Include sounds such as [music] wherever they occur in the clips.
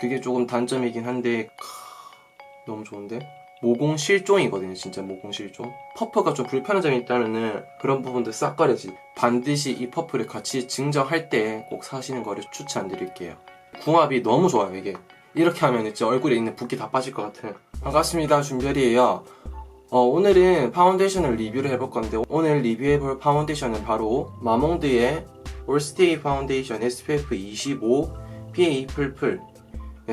그게 조금 단점이긴 한데 크, 너무 좋은데? 모공 실종이거든요 진짜 모공 실종. 퍼프가 좀 불편한 점이 있다면은 그런 부분도 싹 가려지. 반드시 이 퍼프를 같이 증정할 때 꼭 사시는 거를 추천드릴게요. 궁합이 너무 좋아요 이게. 이렇게 하면 진짜 얼굴에 있는 붓기 다 빠질 것 같은. 반갑습니다 준별이에요. 어, 오늘은 파운데이션을 리뷰를 해볼 건데 오늘 리뷰해볼 파운데이션은 바로 마몽드의 올스테이 파운데이션 SPF 25 PA 풀풀 네,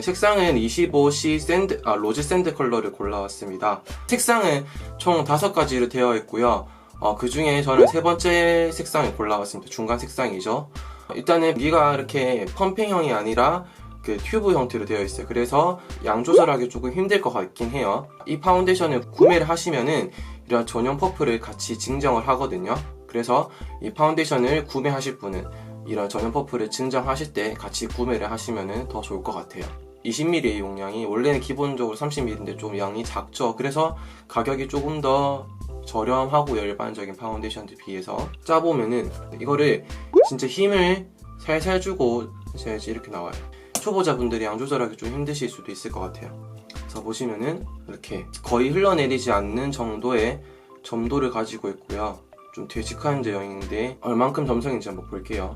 색상은 25C 샌드, 아, 로즈 샌드 컬러를 골라왔습니다. 색상은 총 5가지로 되어 있고요. 어, 그 중에 저는 세 번째 색상을 골라왔습니다. 중간 색상이죠. 일단은 여기가 이렇게 펌핑형이 아니라 그 튜브 형태로 되어 있어요. 그래서 양 조절하기 조금 힘들 것 같긴 해요. 이 파운데이션을 구매를 하시면은 이런 전용 퍼프를 같이 증정을 하거든요. 그래서 이 파운데이션을 구매하실 분은 이런 전용 퍼프를 증정하실 때 같이 구매를 하시면 더 좋을 것 같아요. 20ml의 용량이 원래는 기본적으로 30ml인데 좀 양이 작죠. 그래서 가격이 조금 더 저렴하고 일반적인 파운데이션에 비해서 짜보면은 이거를 진짜 힘을 살살 주고 해야지 이렇게 나와요. 초보자분들이 양 조절하기 좀 힘드실 수도 있을 것 같아요. 그래서 보시면은 이렇게 거의 흘러내리지 않는 정도의 점도를 가지고 있고요. 좀 되직한 제형인데 얼만큼 점성인지 한번 볼게요.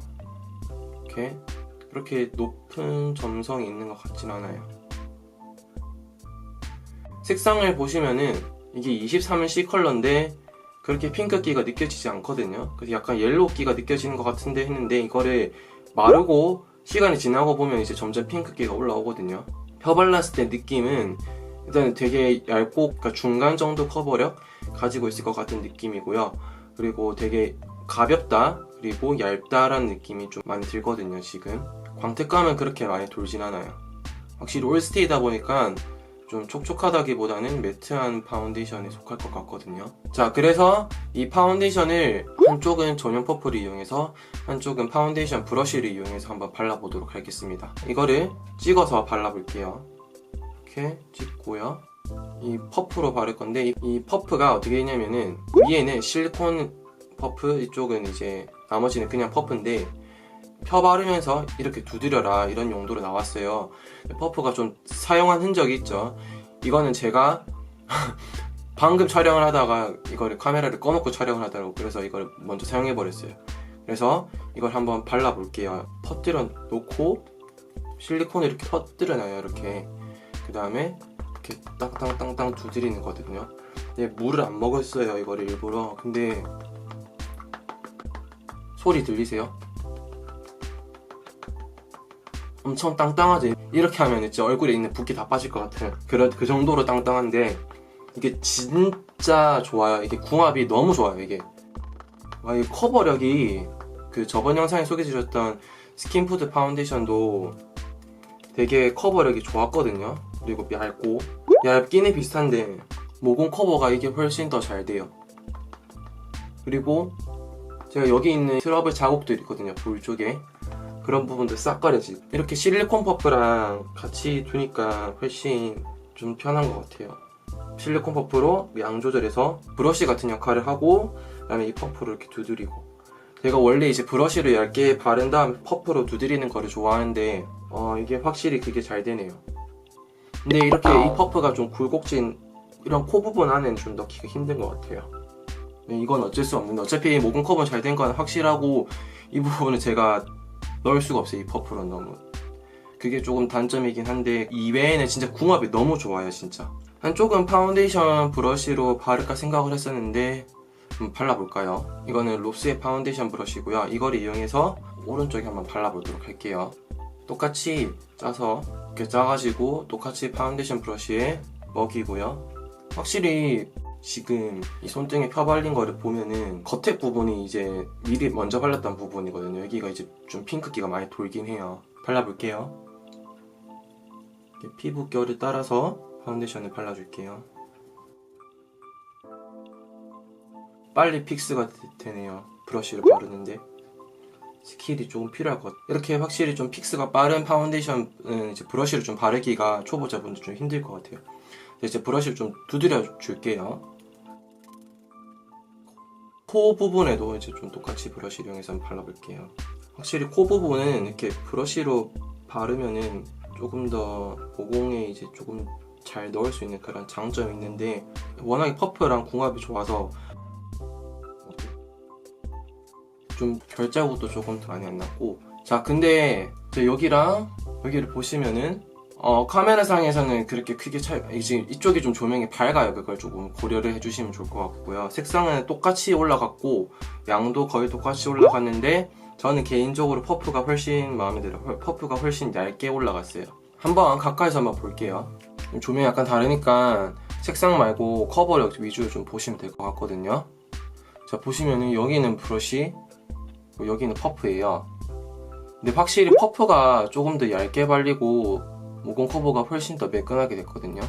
이렇게 그렇게 높은 점성이 있는 것 같진 않아요. 색상을 보시면은 이게 23C 컬러인데 그렇게 핑크기가 느껴지지 않거든요. 그래서 약간 옐로우기가 느껴지는 것 같은데 했는데 이거를 마르고 시간이 지나고 보면 이제 점점 핑크기가 올라오거든요. 펴 발랐을 때 느낌은 일단 되게 얇고 그러니까 중간 정도 커버력 가지고 있을 것 같은 느낌이고요. 그리고 되게 가볍다 그리고 얇다라는 느낌이 좀 많이 들거든요 지금 광택감은 그렇게 많이 돌진 않아요. 확실히 올스테이다 보니까 좀 촉촉하다기보다는 매트한 파운데이션에 속할 것 같거든요. 자 그래서 이 파운데이션을 한쪽은 전용 퍼프를 이용해서 한쪽은 파운데이션 브러쉬를 이용해서 한번 발라보도록 하겠습니다. 이거를 찍어서 발라볼게요. 이렇게 찍고요. 이 퍼프로 바를 건데 이, 이 퍼프가 어떻게 되냐면은 위에는 실리콘 퍼프 이쪽은 이제 나머지는 그냥 퍼프인데 펴 바르면서 이렇게 두드려라 이런 용도로 나왔어요. 퍼프가 좀 사용한 흔적이 있죠. 이거는 제가 [laughs] 방금 촬영을 하다가 이거를 카메라를 꺼놓고 촬영을 하더라고 그래서 이걸 먼저 사용해 버렸어요. 그래서 이걸 한번 발라 볼게요. 퍼뜨려 놓고 실리콘을 이렇게 퍼뜨려 놔요 이렇게. 그 다음에 이렇게 땅땅땅땅 두드리는 거거든요. 근데 물을 안 먹었어요 이거를 일부러. 근데 소리 들리세요? 엄청 땅땅하지? 이렇게 하면 진짜 얼굴에 있는 붓기 다 빠질 것 같은 그런 그 정도로 땅땅한데 이게 진짜 좋아요. 이게 궁합이 너무 좋아요. 이게 와, 이 커버력이 그 저번 영상에 소개해주셨던 스킨푸드 파운데이션도 되게 커버력이 좋았거든요. 그리고 얇고 얇기는 비슷한데 모공 커버가 이게 훨씬 더 잘 돼요. 그리고 제가 여기 있는 트러블 자국들이 있거든요 볼 쪽에 그런 부분도 싹 가려지. 이렇게 실리콘 퍼프랑 같이 두니까 훨씬 좀 편한 것 같아요. 실리콘 퍼프로 양 조절해서 브러쉬 같은 역할을 하고 그다음에 이 퍼프로 이렇게 두드리고. 제가 원래 이제 브러쉬를 얇게 바른 다음 퍼프로 두드리는 거를 좋아하는데 어 이게 확실히 그게 잘 되네요. 근데 이렇게 이 퍼프가 좀 굴곡진 이런 코 부분 안에는 좀 넣기가 힘든 것 같아요. 네, 이건 어쩔 수 없는데 어차피 모공 커버 잘 된 건 확실하고 이 부분은 제가 넣을 수가 없어요 이 퍼프는 너무. 그게 조금 단점이긴 한데 이 외에는 진짜 궁합이 너무 좋아요 진짜. 한쪽은 파운데이션 브러쉬로 바를까 생각을 했었는데 한번 발라볼까요? 이거는 롭스의 파운데이션 브러쉬고요. 이걸 이용해서 오른쪽에 한번 발라보도록 할게요. 똑같이 짜서 이렇게 짜가지고 똑같이 파운데이션 브러쉬에 먹이고요. 확실히 지금 이 손등에 펴발린 거를 보면은 겉에 부분이 이제 미리 먼저 발랐던 부분이거든요. 여기가 이제 좀 핑크기가 많이 돌긴 해요. 발라볼게요. 피부결을 따라서 파운데이션을 발라줄게요. 빨리 픽스가 되네요. 브러쉬를 바르는데. 스킬이 조금 필요할 것 같아요. 이렇게 확실히 좀 픽스가 빠른 파운데이션은 이제 브러쉬를 좀 바르기가 초보자분들 좀 힘들 것 같아요. 이제 브러쉬를 좀 두드려 줄게요. 코 부분에도 이제 좀 똑같이 브러쉬를 이용해서 발라볼게요. 확실히 코 부분은 이렇게 브러쉬로 바르면은 조금 더 모공에 이제 조금 잘 넣을 수 있는 그런 장점이 있는데 워낙에 퍼프랑 궁합이 좋아서 좀 결자국도 조금 더 많이 안 났고 자 근데 여기랑 여기를 보시면은 어, 카메라상에서는 그렇게 크게 차이, 이제 이쪽이 좀 조명이 밝아요. 그걸 조금 고려를 해주시면 좋을 것 같고요. 색상은 똑같이 올라갔고, 양도 거의 똑같이 올라갔는데, 저는 개인적으로 퍼프가 훨씬 마음에 들어요. 퍼프가 훨씬 얇게 올라갔어요. 한번 가까이서 한번 볼게요. 조명이 약간 다르니까 색상 말고 커버력 위주로 좀 보시면 될 것 같거든요. 자, 보시면은 여기는 브러쉬, 여기는 퍼프예요. 근데 확실히 퍼프가 조금 더 얇게 발리고 모공 커버가 훨씬 더 매끈하게 됐거든요.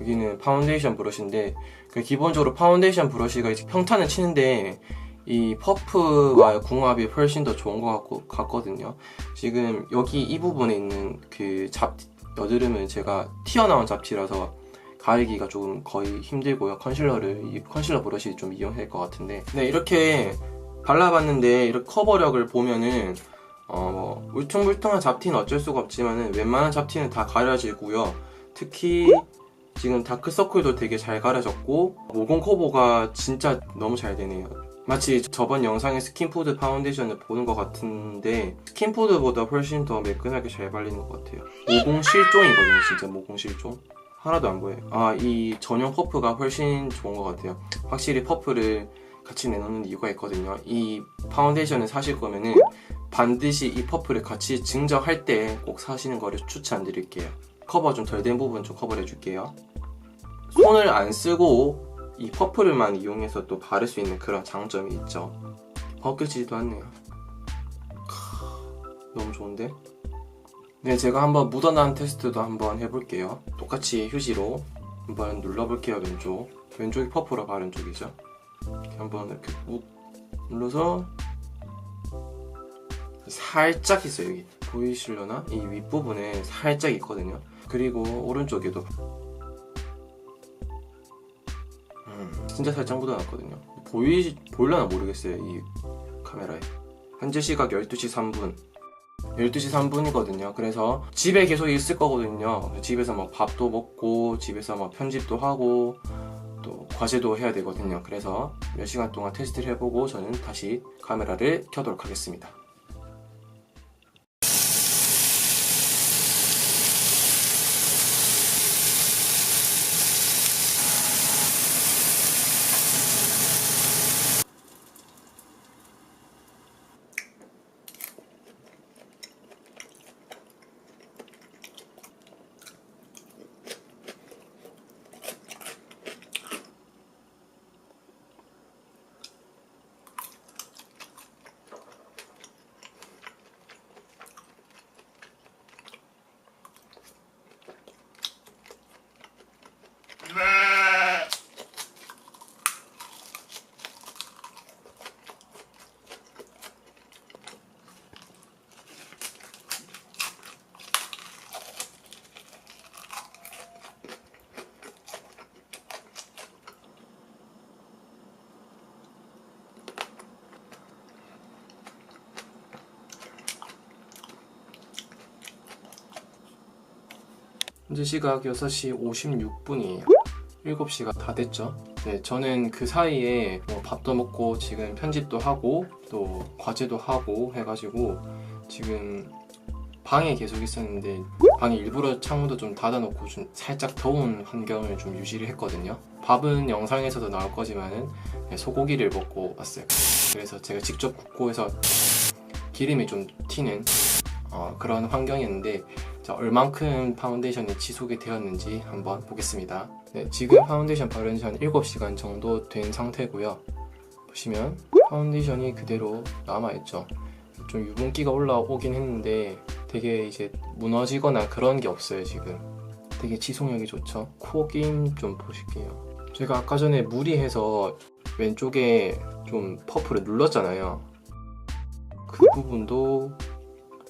여기는 파운데이션 브러쉬인데 그 기본적으로 파운데이션 브러쉬가 평탄을 치는데 이 퍼프와 궁합이 훨씬 더 좋은 것 같고, 같거든요. 지금 여기 이 부분에 있는 그 잡, 여드름은 제가 튀어나온 잡티라서 가리기가 조금 거의 힘들고요. 컨실러를, 이 컨실러 브러쉬 좀될것 같은데. 네, 이렇게 발라봤는데 이렇게 커버력을 보면은 어, 뭐, 울퉁불퉁한 잡티는 어쩔 수가 없지만은 웬만한 잡티는 다 가려지고요. 특히 지금 다크서클도 되게 잘 가려졌고 모공 커버가 진짜 너무 잘 되네요. 마치 저번 영상의 스킨푸드 파운데이션을 보는 것 같은데 스킨푸드보다 훨씬 더 매끈하게 잘 발리는 것 같아요. 모공 실종이거든요, 진짜 모공 실종. 하나도 안 보여요. 아, 이 전용 퍼프가 훨씬 좋은 것 같아요. 확실히 퍼프를 같이 내놓는 이유가 있거든요. 이 파운데이션을 사실 거면은 반드시 이 퍼프를 같이 증정할 때 꼭 사시는 거를 추천드릴게요. 커버 좀 덜 된 부분 좀 커버해 줄게요. 손을 안 쓰고 이 퍼프를만 이용해서 또 바를 수 있는 그런 장점이 있죠. 벗겨지지도 않네요. 크, 너무 좋은데? 네, 제가 한번 묻어난 테스트도 한번 해볼게요. 똑같이 휴지로 한번 눌러볼게요, 왼쪽. 왼쪽이 퍼프로 바른 쪽이죠. 한번 이렇게 꾹 눌러서 살짝 있어요 여기. 보이시려나? 이 윗부분에 살짝 있거든요. 그리고 오른쪽에도. 음, 진짜 살짝 묻어났거든요. 보이, 보일려나 모르겠어요 이 카메라에. 현재 시각 12시 3분. 12시 3분이거든요. 그래서 집에 계속 있을 거거든요. 집에서 뭐 밥도 먹고 집에서 뭐 편집도 하고 또 과제도 해야 되거든요. 그래서 몇 시간 동안 테스트를 해보고 저는 다시 카메라를 켜도록 하겠습니다 현재 시각 6시 56분이에요. 7시가 다 됐죠. 네, 저는 그 사이에 뭐 밥도 먹고 지금 편집도 하고 또 과제도 하고 해가지고 지금 방에 계속 있었는데 방에 일부러 창문도 좀 닫아놓고 좀 살짝 더운 환경을 좀 유지를 했거든요. 밥은 영상에서도 나올 거지만은 네, 소고기를 먹고 왔어요. 그래서 제가 직접 굽고 해서 기름이 좀 튀는 어, 그런 환경이었는데 자, 얼만큼 파운데이션이 지속이 되었는지 한번 보겠습니다. 네, 지금 파운데이션 바른 지 한 7시간 정도 된 상태고요. 보시면 파운데이션이 그대로 남아있죠. 좀 유분기가 올라오긴 했는데 되게 이제 무너지거나 그런 게 없어요, 지금. 되게 지속력이 좋죠. 코어 게임 좀 보실게요. 제가 아까 전에 무리해서 왼쪽에 좀 퍼프를 눌렀잖아요. 그 부분도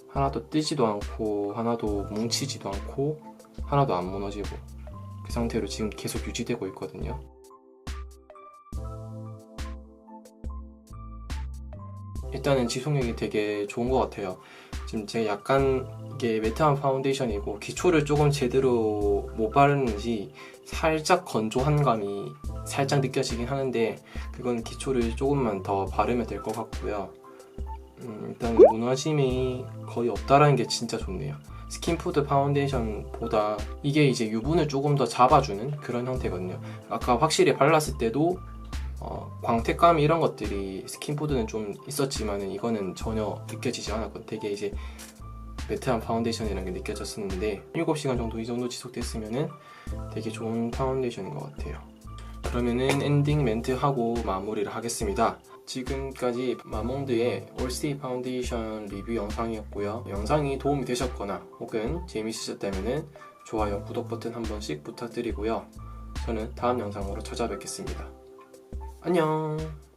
하나도 뜨지도 않고 하나도 뭉치지도 않고 하나도 안 무너지고 그 상태로 지금 계속 유지되고 있거든요. 일단은 지속력이 되게 좋은 것 같아요. 지금 제가 약간 이게 매트한 파운데이션이고 기초를 조금 제대로 못 바르는지 살짝 건조한 감이 살짝 느껴지긴 하는데 그건 기초를 조금만 더 바르면 될 것 같고요. 음, 일단 무너짐이 거의 없다라는 게 진짜 좋네요. 스킨푸드 파운데이션보다 이게 이제 유분을 조금 더 잡아주는 그런 형태거든요. 아까 확실히 발랐을 때도 어, 광택감 이런 것들이 스킨푸드는 좀 있었지만은 이거는 전혀 느껴지지 않았고 되게 이제 매트한 파운데이션이라는 게 느껴졌었는데 7시간 정도 이 정도 지속됐으면은 되게 좋은 파운데이션인 것 같아요. 그러면은 엔딩 멘트 하고 마무리를 하겠습니다. 지금까지 마몽드의 올스테이 파운데이션 리뷰 영상이었고요. 영상이 도움이 되셨거나 혹은 재미있으셨다면 좋아요, 구독 버튼 한 번씩 부탁드리고요. 저는 다음 영상으로 찾아뵙겠습니다. 안녕!